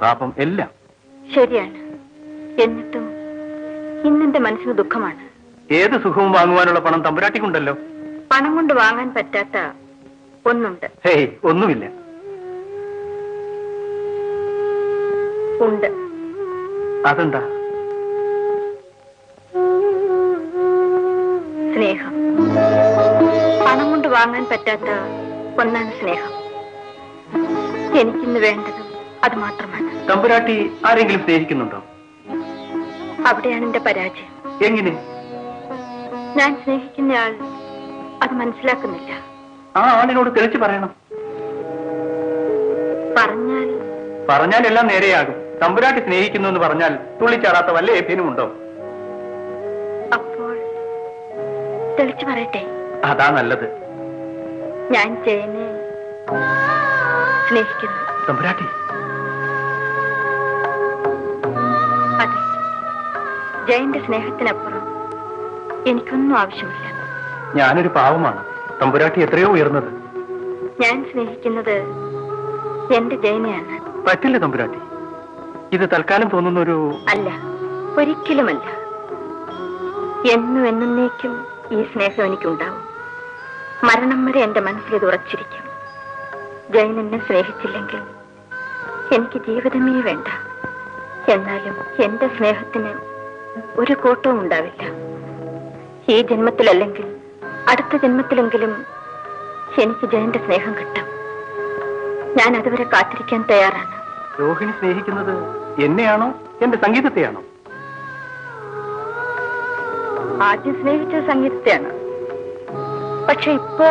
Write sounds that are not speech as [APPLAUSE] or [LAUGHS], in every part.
പാപം എല്ലാം. ശരിയാണ്. എന്നിട്ടും ഇന്നെന്റെ മനസ്സിന് ദുഃഖമാണ്. ഏത് സുഖവും വാങ്ങുവാനുള്ള പണം തമ്പുരാട്ടിക്കുണ്ടല്ലോ. പണം കൊണ്ട് വാങ്ങാൻ പറ്റാത്ത ഒന്നുണ്ട്. ഹേയ് ഒന്നുമില്ല. ഉണ്ട്. അതെന്താ? സ്നേഹം. പണം കൊണ്ട് വാങ്ങാൻ പറ്റാത്ത ഒന്നാണ് സ്നേഹം. എനിക്കിന്ന് വേണ്ടത് അത് മാത്രമാണ്. തമ്പുരാട്ടി ആരെങ്കിലും സ്നേഹിക്കുന്നുണ്ടോ? അവിടെയാണ് എന്റെ പരാജയം. എങ്ങനെ? ഞാൻ സ്നേഹിക്കുന്നയാൾ അത് മനസ്സിലാക്കുന്നില്ല. ആ ആളിനോട് തെളിച്ചു പറയണം. പറഞ്ഞാൽ പറഞ്ഞാൽ എല്ലാം നേരെയാകും. തമ്പുരാട്ടി സ്നേഹിക്കുന്നു എന്ന് പറഞ്ഞാൽ തുള്ളിച്ചാടാത്ത വല്ല ഏഭ്യനുമുണ്ടോ അപ്പോൾ തെളിച്ചു പറയട്ടെ. അതാ നല്ലത്. ഞാൻ ജയനെ സ്നേഹിക്കുന്നു. തമ്പുരാട്ടി ജയന്റെ സ്നേഹത്തിനപ്പുറം എനിക്കൊന്നും ആവശ്യമില്ല. ഞാനൊരു പാവമാണ്. തമ്പുരാട്ടി എത്രയോ ഉയർന്നത്. ഞാൻ സ്നേഹിക്കുന്നത് എന്റെ ജയനെയാണ്. പറ്റില്ല തമ്പുരാട്ടി. ഇത് തൽക്കാലം തോന്നുന്ന ഒരു അല്ല ഒരിക്കലുമല്ല. എന്നും എന്നേക്കും ഈ സ്നേഹം എനിക്കുണ്ടാവും. മരണം വരെ എന്റെ മനസ്സിൽ ഇത് ഉറച്ചിരിക്കും. ജയൻ എന്നെ സ്നേഹിച്ചില്ലെങ്കിൽ എനിക്ക് ജീവിതമേ വേണ്ട. എന്നാലും എന്റെ സ്നേഹത്തിന് ഒരു കോട്ടവും ഉണ്ടാവില്ല. ഈ ജന്മത്തിലല്ലെങ്കിൽ അടുത്ത ജന്മത്തിലെങ്കിലും എനിക്ക് ജയന്റെ സ്നേഹം കിട്ടും. ഞാൻ അതുവരെ കാത്തിരിക്കാൻ തയ്യാറാണ്. രോഹിണി സ്നേഹിക്കുന്നത് എന്നെയാണോ? എന്റെ സംഗീതത്തെയാണോ? ആദ്യം സ്നേഹിച്ചത് സംഗീതത്തെയാണ്. പക്ഷെ ഇപ്പോ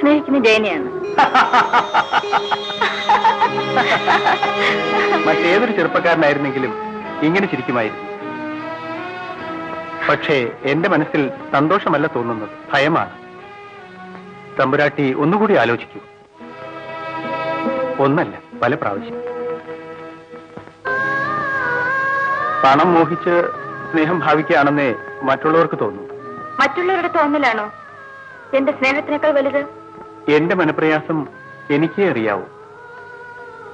സ്നേഹിക്കുന്ന ജയനെയാണ്. മറ്റേതൊരു ചെറുപ്പക്കാരനായിരുന്നെങ്കിലും ഇങ്ങനെ ചിരിക്കുമായിരുന്നു. പക്ഷേ എന്റെ മനസ്സിൽ സന്തോഷമല്ല തോന്നുന്നത്. ഭയമാണ്. തമ്പുരാട്ടി ഒന്നുകൂടി ആലോചിക്കൂ. ഒന്നല്ല പല പ്രാവശ്യം. പണം മോഹിച്ച് സ്നേഹം ഭാവിക്കുകയാണെന്നേ മറ്റുള്ളവർക്ക് തോന്നും. മറ്റുള്ളവരുടെ തോന്നലാണോ? എന്റെ സ്നേഹത്തിനേക്കാൾ വലുത്? എന്റെ മനപ്രയാസം എനിക്കേ അറിയാവൂ.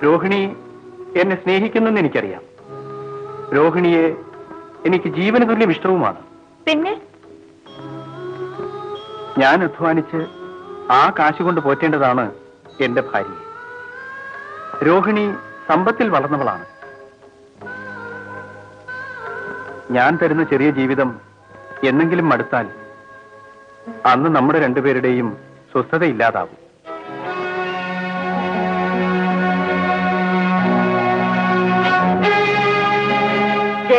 രോഹിണി എന്നെ സ്നേഹിക്കുന്നെന്ന് എനിക്കറിയാം. രോഹിണിയെ എനിക്ക് ജീവന തുല്യം ഇഷ്ടവുമാണ്. പിന്നെ? ഞാൻ അധ്വാനിച്ച് ആ കാശ് കൊണ്ട് പോറ്റേണ്ടതാണ് എന്റെ ഭാര്യ. രോഹിണി സമ്പത്തിൽ വളർന്നവളാണ്. ഞാൻ തരുന്ന ചെറിയ ജീവിതം എന്നെങ്കിലും മടുത്താൽ അന്ന് നമ്മുടെ രണ്ടുപേരുടെയും സ്വസ്ഥതയില്ലാതാവും.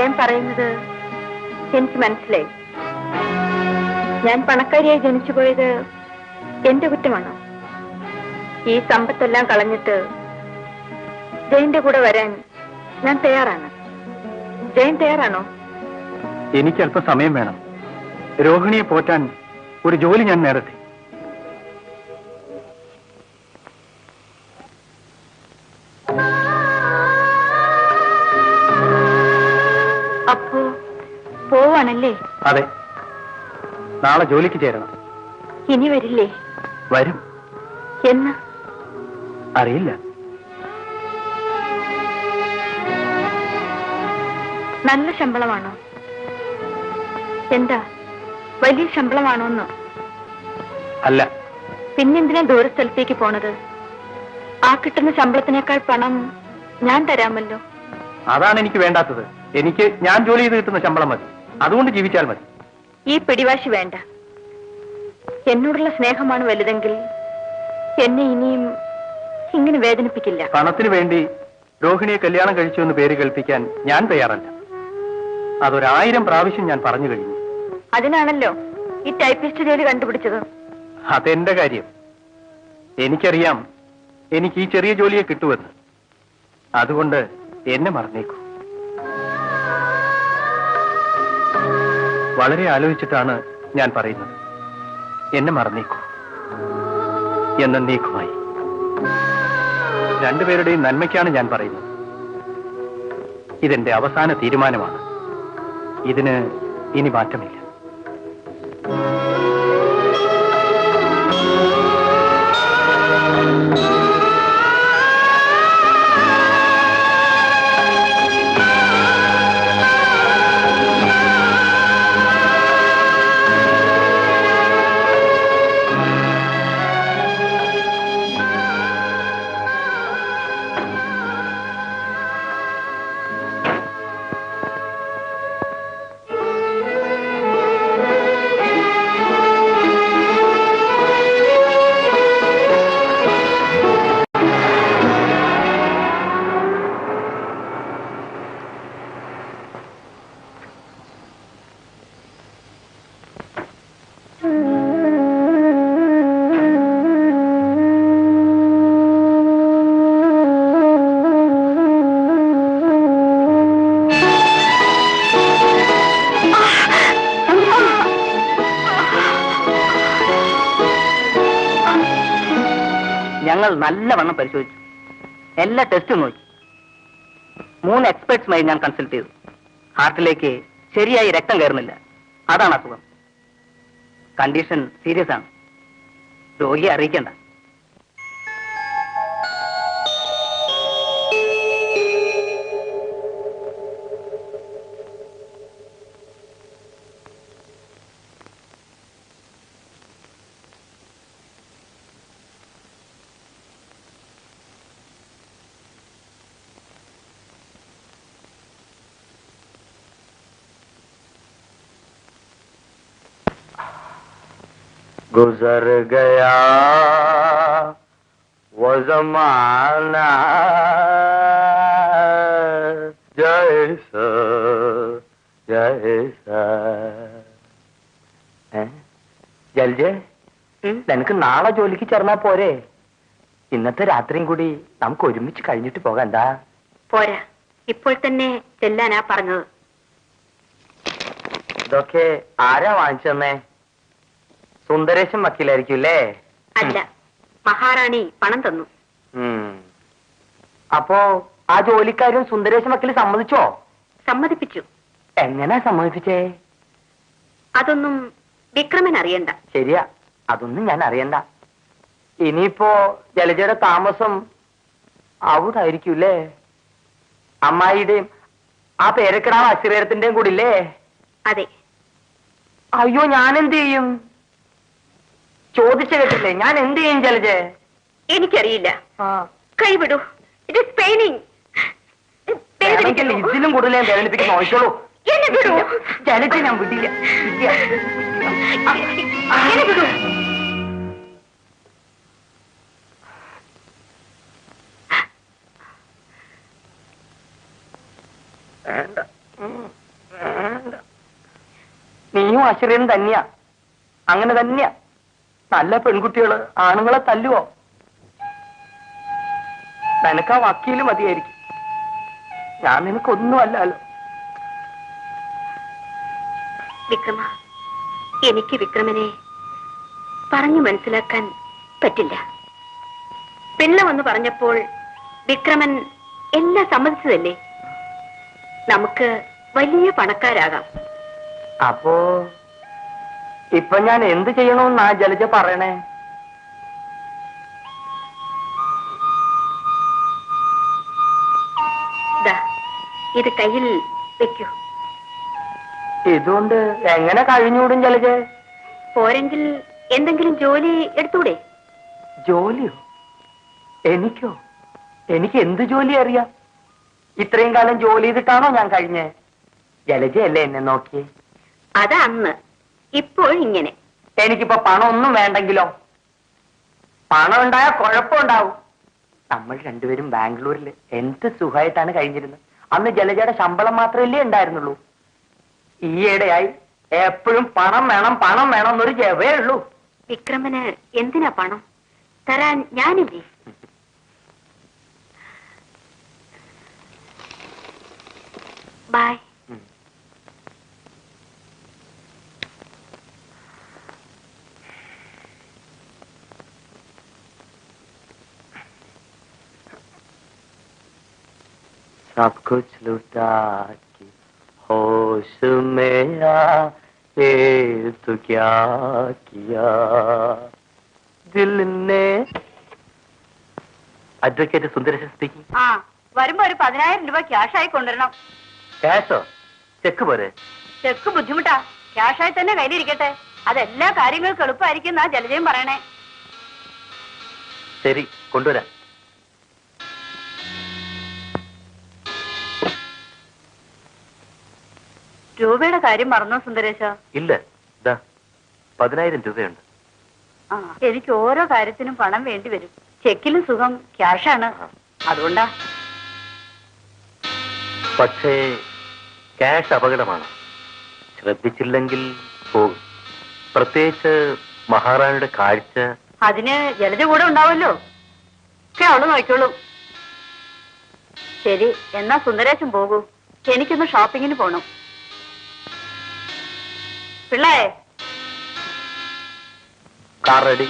ജയൻ പറയുന്നത് എനിക്ക് മനസ്സിലായി. ഞാൻ പണക്കാരിയായി ജനിച്ചു പോയത് എന്റെ കുറ്റമാണോ? ഈ സമ്പത്തെല്ലാം കളഞ്ഞിട്ട് ജയന്റെ കൂടെ വരാൻ ഞാൻ തയ്യാറാണ്. ജയൻ തയ്യാറാണോ? എനിക്ക് അല്പം സമയം വേണം. രോഹിണിയെ പോറ്റാൻ ഒരു ജോലി ഞാൻ നേടട്ടെ. അതെ. നാളെ ജോലിക്ക് ചേരണം. ഇനി വരില്ലേ? വരും. എന്നാ? അറിയില്ല. നല്ല ശമ്പളമാണോ? എന്താ? വലിയ ശമ്പളമാണോന്ന്? അല്ല. പിന്നെന്തിനാ ദൂരസ്ഥലത്തേക്ക് പോണത്? ആ കിട്ടുന്ന ശമ്പളത്തിനേക്കാൾ പണം ഞാൻ തരാമല്ലോ. അതാണ് എനിക്ക് വേണ്ടാത്തത്. എനിക്ക് ഞാൻ ജോലി ചെയ്ത് കിട്ടുന്ന ശമ്പളം മതി. അതുകൊണ്ട് ജീവിച്ചാൽ മതി. ഈ പിടിവാശി വേണ്ട. എന്നോടുള്ള സ്നേഹമാണ് വലുതെങ്കിൽ എന്നെ ഇനിയും ഇങ്ങനെ വേദനിപ്പിക്കില്ല. പണത്തിന് വേണ്ടി രോഹിണിയെ കല്യാണം കഴിച്ചു എന്ന് പേര് കേൾപ്പിക്കാൻ ഞാൻ തയ്യാറല്ല. അതൊരായിരം പ്രാവശ്യം ഞാൻ പറഞ്ഞു കഴിഞ്ഞു. അതിനാണല്ലോ ഈ ടൈപ്പിസ്റ്റ് ജോലി കണ്ടുപിടിച്ചത്. അതെന്റെ കാര്യം. എനിക്കറിയാം എനിക്ക് ഈ ചെറിയ ജോലിയെ കിട്ടുമെന്ന്. അതുകൊണ്ട് എന്നെ മറന്നേക്കൂ. വളരെ ആലോചിച്ചിട്ടാണ് ഞാൻ പറയുന്നത്. എന്നെ മറന്നേക്കൂ. എന്നേക്കുമായി രണ്ടുപേരുടെയും നന്മയ്ക്കാണ് ഞാൻ പറയുന്നത്. ഇതെന്റെ അവസാന തീരുമാനമാണ്. ഇതിന് ഇനി മാറ്റമില്ല. ഞങ്ങൾ നല്ലവണ്ണം പരിശോധിച്ചു. എല്ലാ ടെസ്റ്റും നോക്കി. മൂന്ന് എക്സ്പെർട്സുമായി ഞാൻ കൺസൾട്ട് ചെയ്തു. ഹാർട്ടിലേക്ക് ശരിയായി രക്തം കയറുന്നില്ല. അതാണ് അസുഖം. കണ്ടീഷൻ സീരിയസ് ആണ്. രോഗിയെ അറിയിക്കണ്ട. गुजर गया वो जमाना जैसा जैसा ജൽജെ നിനക്ക് നാളെ ജോലിക്ക് ചേർന്നാ പോരെ ഇന്നത്തെ രാത്രിയും കൂടി നമുക്ക് ഒരുമിച്ച് കഴിഞ്ഞിട്ട് പോകാം എന്താ പോരാ ഇപ്പോൾ തന്നെ ചെല്ലാനാ പറഞ്ഞത് ഇതൊക്കെ ആരാ വാങ്ങിച്ചെന്നേ സുന്ദരേശൻ വക്കീലായിരിക്കും അല്ലേ അല്ല മഹാറാണി പണം തന്നു. അപ്പോ ആ ജോലിക്കാരും സുന്ദരേശൻ വക്കീൽ സമ്മതിച്ചോ? സമ്മതിപ്പിച്ചു. എങ്ങനെ സമ്മതിപ്പിച്ചേ? അതൊന്നും വിക്രമൻ അറിയണ്ട. ശരിയാ അതൊന്നും ഞാൻ അറിയണ്ട. ഇനിയിപ്പോ ജലജയുടെ താമസം അവിടെ ആയിരിക്കൂലേ അമ്മായിയുടെയും ആ പേരക്കിടാവ് അശ്രീരത്തിന്റെയും കൂടില്ലേ? അതെ. അയ്യോ ഞാൻ എന്ത് ചെയ്യും? ചോദിച്ചു കേട്ടില്ലേ ഞാൻ എന്ത് ചെയ്യും ജലജ? എനിക്കറിയില്ല. കൈവിടൂ. ഇത് പെയിനിങ് ഇതിലും കൂടുതൽ ഞാൻ വേദനിപ്പിക്കുന്ന വിടൂ. ജലജ ഞാൻ വിടില്ല. നീയും അശ്വര്യനും തന്നെയാ. അങ്ങനെ തന്നെയാ. നല്ല പെൺകുട്ടികൾ ആണുങ്ങളെ തല്ലുവോ? നിനക്ക് ആ വക്കീൽ മതിയായിരിക്കും. ഞാൻ നിനക്കൊന്നും അല്ലല്ലോ വിക്രമ എനിക്ക് വിക്രമനെ പറഞ്ഞു മനസ്സിലാക്കാൻ പറ്റില്ല. പിള്ള വന്ന് പറഞ്ഞപ്പോൾ വിക്രമൻ എല്ലാം സമ്മതിച്ചതല്ലേ? നമുക്ക് വലിയ പണക്കാരാകാം. അപ്പോ ഇപ്പൊ ഞാൻ എന്ത് ചെയ്യണമെന്നാ ജലജ പറയണേ? ഇത് കയ്യിൽ വെക്കൂ. ഇതുകൊണ്ട് എങ്ങനെ കഴിഞ്ഞൂടും ജലജ? പോരെങ്കിൽ എന്തെങ്കിലും ജോലി എടുത്തൂടെ? ജോലിയോ? എനിക്കോ? എനിക്ക് എന്ത് ജോലി അറിയാം? ഇത്രയും കാലം ജോലി ചെയ്തിട്ടാണോ ഞാൻ കഴിഞ്ഞേ? ജലജയല്ലേ എന്നെ നോക്കിയേ? അതാ അന്ന്. ഇപ്പോൾ ഇങ്ങനെ. എനിക്കിപ്പോ പണം ഒന്നും വേണ്ടെങ്കിലോ? പണം ഉണ്ടായാൽ കുഴപ്പമുണ്ടാവും. നമ്മൾ രണ്ടുപേരും ബാംഗ്ലൂരിൽ എന്ത് സുഖമായിട്ടാണ് കഴിഞ്ഞിരുന്നത്? അന്ന് ജലജയുടെ ശമ്പളം മാത്രമല്ലേ ഉണ്ടായിരുന്നുള്ളൂ. ഈയിടെയായി എപ്പോഴും പണം വേണം പണം വേണം എന്നൊരു ജവേ ഉള്ളൂ. വിക്രമന് എന്തിനാ പണം? തരാൻ ഞാനില്ലേ? [LAUGHS] ബൈ सब कुछ लुटा के होश में आए तो क्या किया दिल ने അഡ്വക്കേറ്റ് സുന്ദരേശൻ സ്പീക്കിംഗ് ആ വരുമ്പോ ഒരു പതിനായിരം രൂപ ക്യാഷായി കൊണ്ടുവരണം ക്യാഷോ ചെക്ക് പോരെ ചെക്ക് ബുദ്ധിമുട്ടാ ക്യാഷായി തന്നെ കയ്യിലിരിക്കട്ടെ അതെല്ലാ കാര്യങ്ങൾക്കും എളുപ്പമായിരിക്കും എന്നാ ജലജയും പറയണേ ശരി കൊണ്ടുവരാം രൂപയുടെ കാര്യം മറന്നോ സുന്ദരേശ? ഇല്ല. ഇതാ പതിനായിരം രൂപയുണ്ട്. ആ എനിക്ക് ഓരോ കാര്യത്തിനും പണം വേണ്ടി വരും. ചെക്കിലും സുഖം ക്യാഷാണ്. അതുകൊണ്ടാ. പക്ഷേ ക്യാഷ് അപകടമാണ്. ശ്രദ്ധിച്ചില്ലെങ്കിൽ പോകും. പ്രത്യേകിച്ച് മഹാറാണിയുടെ കാഴ്ച. അതിന് ജലജ കൂടെ ഉണ്ടാവുമല്ലോ. ഒക്കെ അവൾ നോക്കിക്കോളും. ശരി എന്നാ സുന്ദരേശൻ പോകൂ. എനിക്കൊന്ന് ഷോപ്പിങ്ങിന് പോണം. പിള്ളേ കാർ റെഡി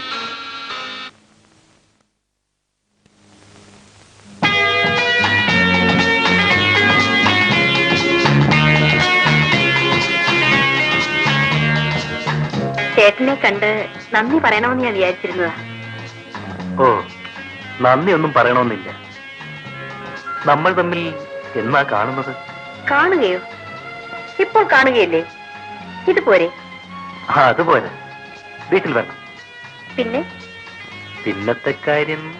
ചേട്ടനെ കണ്ട് നന്ദി പറയണമെന്ന് ഞാൻ വിചാരിച്ചിരുന്നതാ. ഓ നന്ദി ഒന്നും പറയണമെന്നില്ല. നമ്മൾ തമ്മിൽ എന്നാ കാണുന്നത്? കാണുകയോ? ഇപ്പോൾ കാണുകയല്ലേ? ഇത് പോരെ. അത് പോരെ. വീട്ടിൽ വരണം. പിന്നെ? പിന്നത്തെ കാര്യം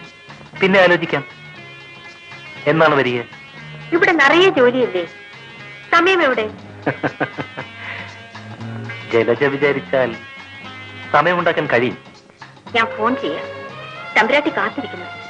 പിന്നെ ആലോചിക്കാം. എന്നാണ് വരിക? ഇവിടെ നിറയെ ജോലിയല്ലേ? സമയം എവിടെ? [LAUGHS] ജലജ വിചാരിച്ചാൽ സമയമുണ്ടാക്കാൻ കഴിയും. ഞാൻ ഫോൺ ചെയ്യാം. തമ്പുരാട്ടി കാത്തിരിക്കുന്നു.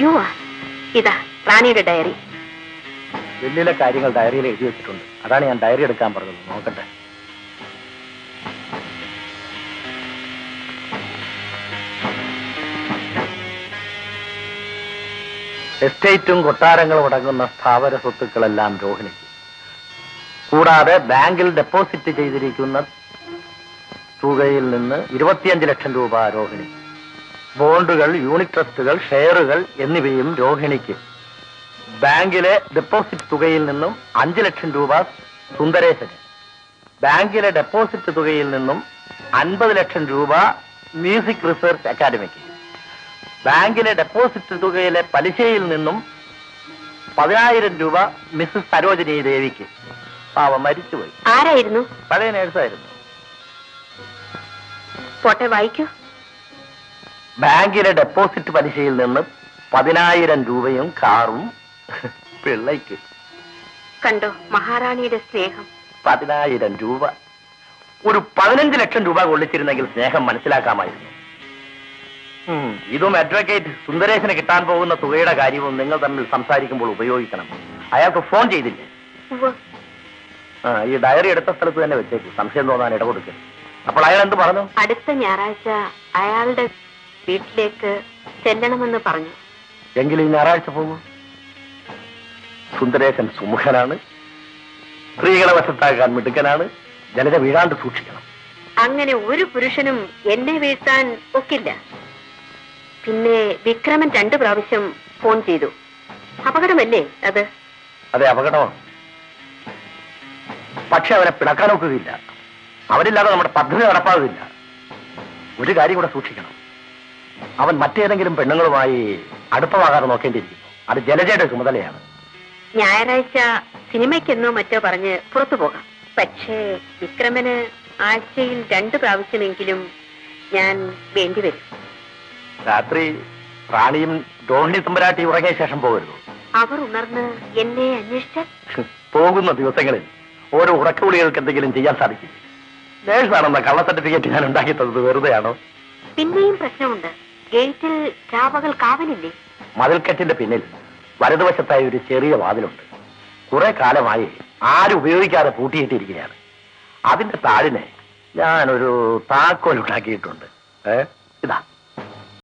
യു ഇതാ റാണിയുടെ ഡയറി. വലിയ കാര്യങ്ങൾ ഡയറിയിൽ എഴുതി വെച്ചിട്ടുണ്ട്. അതാണ് ഞാൻ ഡയറി എടുക്കാൻ പറഞ്ഞത്. നോക്കട്ടെ. എസ്റ്റേറ്റും കൊട്ടാരങ്ങളും അടങ്ങുന്ന സ്ഥാപന സ്വത്തുക്കളെല്ലാം രോഹിണിക്ക്. കൂടാതെ ബാങ്കിൽ ഡെപ്പോസിറ്റ് ചെയ്തിരിക്കുന്ന തുകയിൽ നിന്ന് ഇരുപത്തിയഞ്ച് ലക്ഷം രൂപ രോഹിണി ബോണ്ടുകൾ യൂണിറ്റ് ട്രസ്റ്റുകൾ ഷെയറുകൾ എന്നിവയും രോഹിണിക്ക്. ബാങ്കിലെ ഡെപ്പോസിറ്റ് തുകയിൽ നിന്നും അഞ്ച് ലക്ഷം രൂപ സുന്ദരേശന്. ബാങ്കിലെ ഡെപ്പോസിറ്റ് തുകയിൽ നിന്നും അൻപത് ലക്ഷം രൂപ മ്യൂസിക് റിസർച്ച് അക്കാദമിക്ക് ബാങ്കിലെ ഡെപ്പോസിറ്റ് തുകയിലെ പലിശയിൽ നിന്നും പതിനായിരം രൂപ മിസ്സസ് സരോജിനി ദേവിക്ക്. പാവം മരിച്ചുപോയി. ആരായിരുന്നു? പഴയ നേഴ്സായിരുന്നു. പോട്ടെ വായിക്കൂ. ബാങ്കിലെ ഡെപ്പോസിറ്റ് പലിശയിൽ നിന്ന് പതിനായിരം രൂപയും കാറും പിള്ളയ്ക്ക്. കണ്ടോ മഹാറാണിയുടെ സ്നേഹം? പതിനായിരം രൂപ. ഒരു പതിനഞ്ച് ലക്ഷം രൂപ കൊള്ളിച്ചിരുന്നെങ്കിൽ സ്നേഹം മനസ്സിലാക്കാമായിരുന്നു. ഇതും അഡ്വക്കേറ്റ് സുന്ദരേശന് കിട്ടാൻ പോകുന്ന തുകയുടെ കാര്യവും നിങ്ങൾ തമ്മിൽ സംസാരിക്കുമ്പോൾ ഉപയോഗിക്കണം. അയാൾക്ക് ഫോൺ ചെയ്തില്ലേ. ആ, ഈ ഡയറി എടുത്ത സ്ഥലത്ത് തന്നെ വെച്ചേക്കും. സംശയം തോന്നാൻ ഇടകൊടുക്കരുത്. അപ്പോൾ അയാൾ എന്ത് പറഞ്ഞു? അടുത്ത ഞായറാഴ്ച അയാളുടെ വീട്ടിലേക്ക് ചെല്ലണമെന്ന് പറഞ്ഞു. എങ്കിൽ ഈ ഞായറാഴ്ച പോകും സുന്ദരേശൻ സുമുഖനാണ്. സ്ത്രീകളെ വശത്താക്കാൻ മിടുക്കനാണ്. ജനത വീഴാണ്ട് സൂക്ഷിക്കണം. അങ്ങനെ ഒരു പുരുഷനും എന്നെ വീഴ്ത്താൻ ഒക്കില്ല. പിന്നെ വിക്രമൻ രണ്ടു പ്രാവശ്യം ഫോൺ ചെയ്തു. അപകടമല്ലേ അത്? അതെ അപകടമാണ് പക്ഷെ അവരെ പിണക്കാൻ ഒക്കുകയില്ല. അവരില്ലാതെ നമ്മുടെ പദ്ധതി നടപ്പാകില്ല ഒരു കാര്യം കൂടെ സൂക്ഷിക്കണം. അവൻ മറ്റേതെങ്കിലും പെണ്ണുങ്ങളുമായി അടുപ്പമാകാതെ നോക്കേണ്ടിയിരിക്കും അത് ജലജയുടെ ചുമതലയാണ്. ഞായറാഴ്ച സിനിമയ്ക്കെന്നോ മറ്റോ പറഞ്ഞ് പുറത്തു പോകാം. പക്ഷേ വിക്രമന് ആഴ്ചയിൽ രണ്ടു പ്രാവശ്യമെങ്കിലും ഞാൻ വേണ്ടിവരും രാത്രി റാണിയും ഡോണി തുമ്പരാട്ടി ഉറങ്ങിയ ശേഷം പോകരുത്? അവർ ഉണർന്ന് എന്നെ അന്വേഷിച്ചാൽ? പോകുന്ന ദിവസങ്ങളിൽ ഓരോ ഉറക്കവിളികൾക്ക് എന്തെങ്കിലും ചെയ്യാൻ സാധിക്കും നേഴ്സാണെന്ന കള്ള സർട്ടിഫിക്കറ്റ് ഞാൻ ഉണ്ടാക്കി തന്നത് വെറുതെയാണോ? പിന്നെയും പ്രശ്നമുണ്ട്. ഗേറ്റിൽ രാപകൽ കാവലില്ലേ? മതിൽക്കെട്ടിന്റെ പിന്നിൽ വലതുവശത്തായി ഒരു ചെറിയ വാതിലുണ്ട്. കുറെ കാലമായി ആരും ഉപയോഗിക്കാതെ പൂട്ടിയിട്ടിരിക്കുകയാണ്. അതിന്റെ താഴിനെ ഞാനൊരു താക്കോൽ ഉണ്ടാക്കിയിട്ടുണ്ട്. ഏ? ഇതാ.